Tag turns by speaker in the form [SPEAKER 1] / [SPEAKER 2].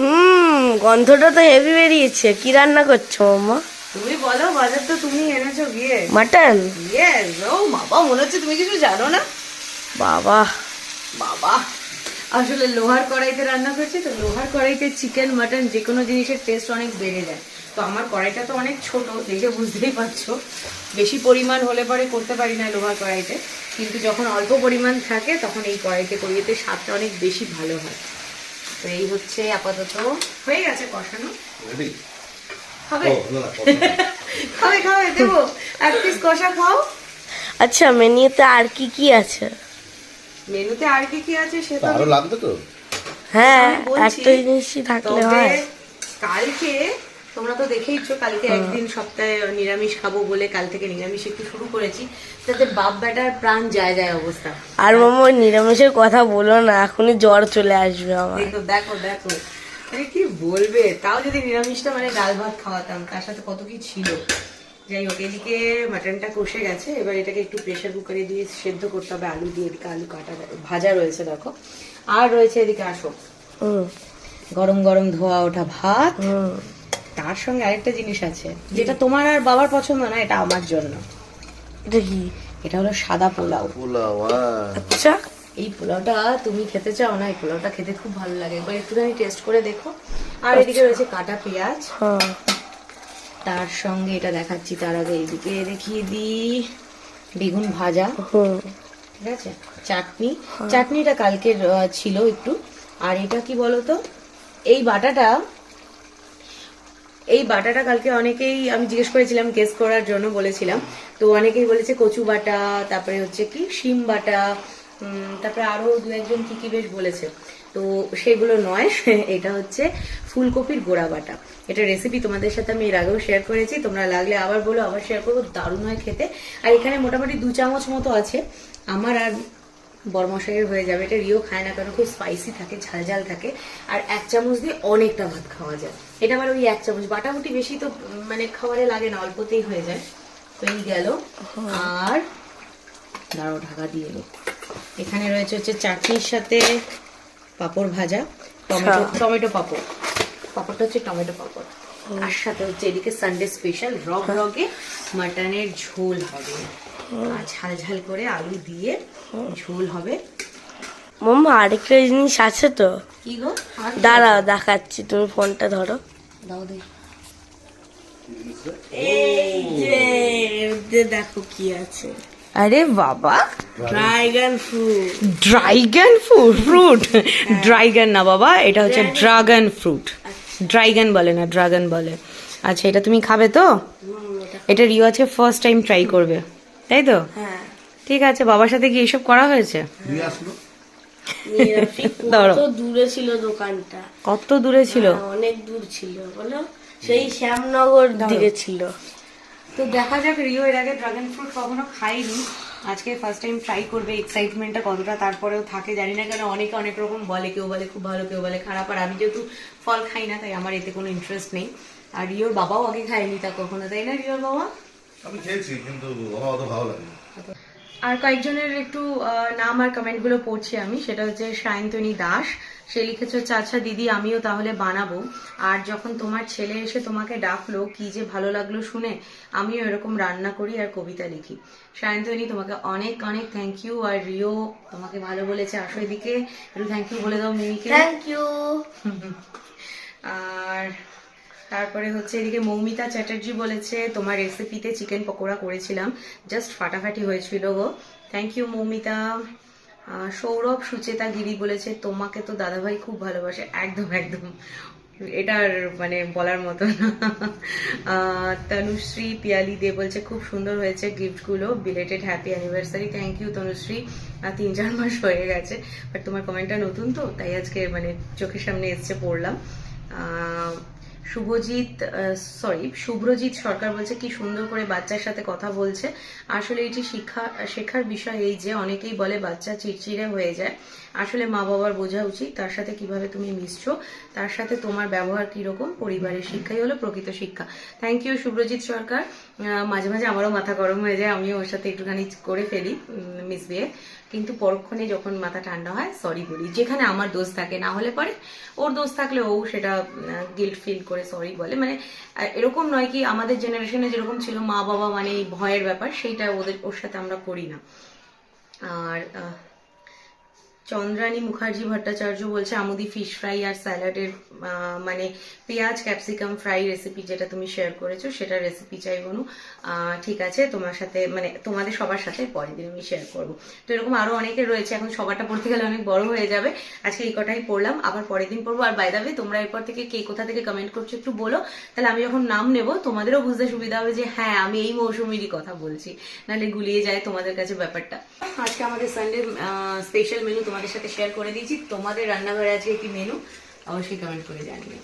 [SPEAKER 1] হুম গন্ধটা তো হেভি বেরিয়েছে। কি রান্না করছ মাম্মা
[SPEAKER 2] তুমি বলো বাজার তো তুমি এনেছো গিয়ে।
[SPEAKER 1] মাটন?
[SPEAKER 2] ইয়েস ও বাবা মনে হচ্ছে তুমি কিছু জানো না।
[SPEAKER 1] বাবা।
[SPEAKER 2] বাবা আসলে লোহার কড়াইতে রান্না করছি তো লোহার কড়াইতে চিকেন মাটন যে কোনো জিনিসের টেস্ট অনেক বেড়ে যায়। তো আমার কড়াইটা তো অনেক ছোট দেখে বুঝতেই পারছ। বেশি পরিমাণ হলে পরে করতে পারি না লোহার কড়াইতে। কিন্তু যখন অল্প পরিমাণ থাকে তখন এই কড়াইতে করিয়েতে স্বাদটা অনেক বেশি ভালো হয়। তো এই হচ্ছে আপাতত। হয়ে গেছে কষানো? খাবে. খাবে খাবে দেবো। এক পিস কষা খাও।
[SPEAKER 1] আচ্ছা মেনুতে আর কি কি আছে?
[SPEAKER 2] মেনুতে আর কি কি আছে সে তো
[SPEAKER 3] আরও লাগবে তো?
[SPEAKER 1] হ্যাঁ একটা জিনিসই থাকলে হয়।
[SPEAKER 2] কালকে তোমরা তো দেখেইছো কালকে একদিন সপ্তাহে নিরামিষ খাব বলে কাল থেকে নিরামিষ একটু শুরু করেছি। তাতে বাপ বেটার প্রাণ যায় যায় অবস্থা।
[SPEAKER 1] আর মামা ওই নিরামিষের কথা বলো না এখনই জ্বর চলে আসবে আমার।
[SPEAKER 2] দেখো দেখো দেখো। আরে কি বলবে? তাও যদি নিরামিষটা মানে ডাল ভাত খাওয়াতাম তার সাথে কত কি ছিল। যাই হোক এদিকে মাটনটা কষে গেছে এবার এটাকে একটু প্রেশার কুকারে দিয়ে সেদ্ধ করতে হবে আলু দিয়ে এদিকে আলু কাটা ভাজা রয়েছে দেখো। আর রয়েছে এদিকে আসো। গরম গরম ধোয়া ওঠা ভাত। তার সঙ্গে আরেকটা জিনিস আছে যেটা তোমার আর বাবার পছন্দ না এটা আমার জন্য।
[SPEAKER 1] এটা কি?
[SPEAKER 2] এটা হলো সাদা পোলাও।
[SPEAKER 3] পোলাও
[SPEAKER 1] আচ্ছা।
[SPEAKER 2] এই পোলাওটা তুমি খেতে চাও না এই পোলাওটা খেতে খুব ভালো লাগে। একবার একটুখানি টেস্ট করে দেখো। আর এদিকে রয়েছে কাটা পেঁয়াজ।
[SPEAKER 1] হ্যাঁ।
[SPEAKER 2] তার সঙ্গে এটা দেখাচ্ছি তার আগে এইদিকে দেখিয়ে দিই। বেগুন ভাজা।
[SPEAKER 1] হুম।
[SPEAKER 2] ঠিক আছে? চাটনি। চাটনিটা কালকের আহ, ছিল একটু। আর এটা কি বলতো? এই বাটাটা এই বাটাটা কালকে অনেকেই, আমি জিজ্ঞেস করেছিলাম গেস করার জন্য বলেছিলাম। তো অনেকেই বলেছে কচু বাটা, তারপরে হচ্ছে কি শিম বাটা তারপরে আরও দু একজন কি কি বেশ বলেছে। তো সেগুলো নয়, এটা হচ্ছে ফুলকপির গোড়া বাটা। এটা রেসিপি তোমাদের সাথে আমি এর আগেও শেয়ার করেছি, তোমরা লাগলে আবার বলো, আবার শেয়ার করব, দারুণ হয় খেতে। আর এখানে মোটামুটি দু চামচ মতো আছে। আমার আর বরমশাইয়ের হয়ে যাবে এটা রিও খায় না কারণ খুব স্পাইসি থাকে ঝাল ঝাল থাকে আর এক চামচ দিয়ে অনেকটা ভাত খাওয়া যায়। এটা আবার ওই এক চামচ বাটাবুটি বেশি তো মানে খাবারে লাগে না অল্পতেই হয়ে যায়। তো এই গেল। আর দাঁড়াও ঢাকা দিয়ে এলো। এখানে রয়েছে হচ্ছে চাটনির সাথে পাঁপড় ভাজা টমেটো টমেটো পাঁপড়। পাঁপড়টা হচ্ছে টমেটো পাপড় আর সাথে হচ্ছে এদিকে সানডে স্পেশাল রক রকে মাটনের ঝোল হবে। আর ঝাল ঝাল করে আলু দিয়ে ঝোল হবে।
[SPEAKER 1] মাম্মা আরেকটা জিনিস আছে তো?
[SPEAKER 2] কি গো?
[SPEAKER 1] দাঁড়াও দেখাচ্ছি তুমি ফোনটা ধরো।
[SPEAKER 2] দাও দে
[SPEAKER 1] দেখো কি আছে।
[SPEAKER 2] আরে বাবা।
[SPEAKER 1] Dragon fruit
[SPEAKER 2] dragon fruit fruit dragon না বাবা এটা হচ্ছে ড্রাগন ফ্রুট ড্রাইগান বলে না ড্রাগন বলে। আচ্ছা এটা তুমি খাবে তো? এটা রিও আছে ফার্স্ট টাইম ট্রাই করবে। তাই তো?
[SPEAKER 1] হ্যাঁ।
[SPEAKER 2] ঠিক আছে বাবার সাথে কি এসব করা হয়েছে?
[SPEAKER 1] দূরে ছিল দোকানটা?
[SPEAKER 2] কত দূরে ছিল?
[SPEAKER 1] হ্যাঁ, অনেক দূর ছিল বলো? সেই শ্যামনগর দিকে ছিল।
[SPEAKER 2] তো দেখা যাক রিও এর আগে ড্রাগন ফ্রুট কখনো খাইনি আজকে ফার্স্ট টাইম ট্রাই করবে এক্সাইটমেন্টটা কতটা তারপরেও থাকে জানি না কেন অনেকে অনেক রকম বলে কেউ বলে খুব ভালো কেউ বলে খারাপ আর আমি যেহেতু ফল খাই না তাই আমার এতে কোনো ইন্টারেস্ট নেই। আর রিওর বাবাও আগে খায়নি তা কখনো তাই না রিওর বাবা?
[SPEAKER 3] আমি খেয়েছি কিন্তু আমার অত ভালো লাগে
[SPEAKER 2] আর কয়েকজনের একটু নাম আর কমেন্টগুলো পড়ছি আমি। সেটা হচ্ছে সায়ন্তনী দাস। সে লিখেছে হচ্ছে আচ্ছা দিদি আমিও তাহলে বানাবো। আর যখন তোমার ছেলে এসে তোমাকে ডাকলো কি যে ভালো লাগল শুনে আমিও এরকম রান্না করি আর কবিতা লিখি। সায়ন্তনী তোমাকে অনেক অনেক থ্যাংক ইউ আর রিও তোমাকে ভালো বলেছে। আসো এদিকে। একটু থ্যাংক ইউ বলে দাও মিমিকে
[SPEAKER 1] থ্যাংক ইউ
[SPEAKER 2] আর তারপরে হচ্ছে এদিকে মৌমিতা চ্যাটার্জি বলেছে, তোমার রেসিপিতে চিকেন পকোড়া করেছিলাম। জাস্ট ফাটাফাটি হয়েছিল গো। Thank you Moumita. Sourav Sucheta Giri বলেছে, তোমাকে তো দাদাভাই খুব ভালোবাসে। একদম একদম। এটার মানে বলার মতো না। তনুশ্রী পিয়ালি দে বলছে, খুব সুন্দর হয়েছে গিফটগুলো belated happy anniversary thank you Tanushree. তিন, চার মাস হয়ে গেছে। বাট তোমার কমেন্টটা নতুন তো, তাই আজকে মানে চোখের সামনে এসছে পড়লাম। শুভজিৎ সরি শুভ্রজিৎ সরকার বলছে কি সুন্দর করে বাচ্চার সাথে কথা বলছে। আসলে এটি শিক্ষা, শেখার বিষয় এই যে অনেকেই বলে বাচ্চা চিড়চিড়ে হয়ে যায়। আসলে মা বাবার বোঝা উচিত তার সাথে কীভাবে তুমি মিশছো, তার সাথে তোমার ব্যবহার কীরকম, পরিবারের শিক্ষাই হলো প্রকৃত শিক্ষা। Thank you Subhrajit Sarkar. মাঝে মাঝে আমারও মাথা গরম হয়ে যায়, আমিও ওর সাথে একটুখানি করে ফেলি মিস বিয়ে। কিন্তু পরক্ষণে যখন মাথা ঠান্ডা হয় সরি বলি, যেখানে আমার দোষ থাকে, না হলে পরে ওর দোষ থাকলে ও সেটা গিল্ট ফিল করে সরি বলে। মানে এরকম নয় কি, আমাদের জেনারেশনে যেরকম ছিল মা বাবা মানে ভয়ের ব্যাপার, সেইটা ওদের, ওর সাথে আমরা করি না। আর চন্দ্রানী মুখার্জি ভট্টাচার্য বলছে, আমুদি ফিশ ফ্রাই আর স্যালাডের মানে পেঁয়াজ ক্যাপসিকাম ফ্রাই রেসিপি যেটা তুমি শেয়ার করেছ, সেটা রেসিপি চাই বনু। ঠিক আছে, তোমার সাথে মানে তোমাদের সবার সাথে পরের দিন আমি শেয়ার করব। তো এরকম আরও অনেকে রয়েছে, এখন সবারটা পড়তে গেলে অনেক বড় হয়ে যাবে। আজকে এই কটাই পড়লাম, আবার পরের দিন পড়ব। আর বাইদাবে তোমরা এরপর থেকে কে কোথা থেকে কমেন্ট করছ একটু বলো, তাহলে আমি যখন নাম নেব, তোমাদেরও বুঝতে সুবিধা হবে যে হ্যাঁ আমি এই মৌসুমিরই কথা বলছি। নাহলে গুলিয়ে যায় তোমাদের কাছে ব্যাপারটা। আজকে আমাদের সানডে স্পেশাল মেনু তোমাদের সাথে শেয়ার করে দিয়েছি। তোমাদের রান্নাঘরে আজকে কি মেনু অবশ্যই কমেন্ট করে জানিও।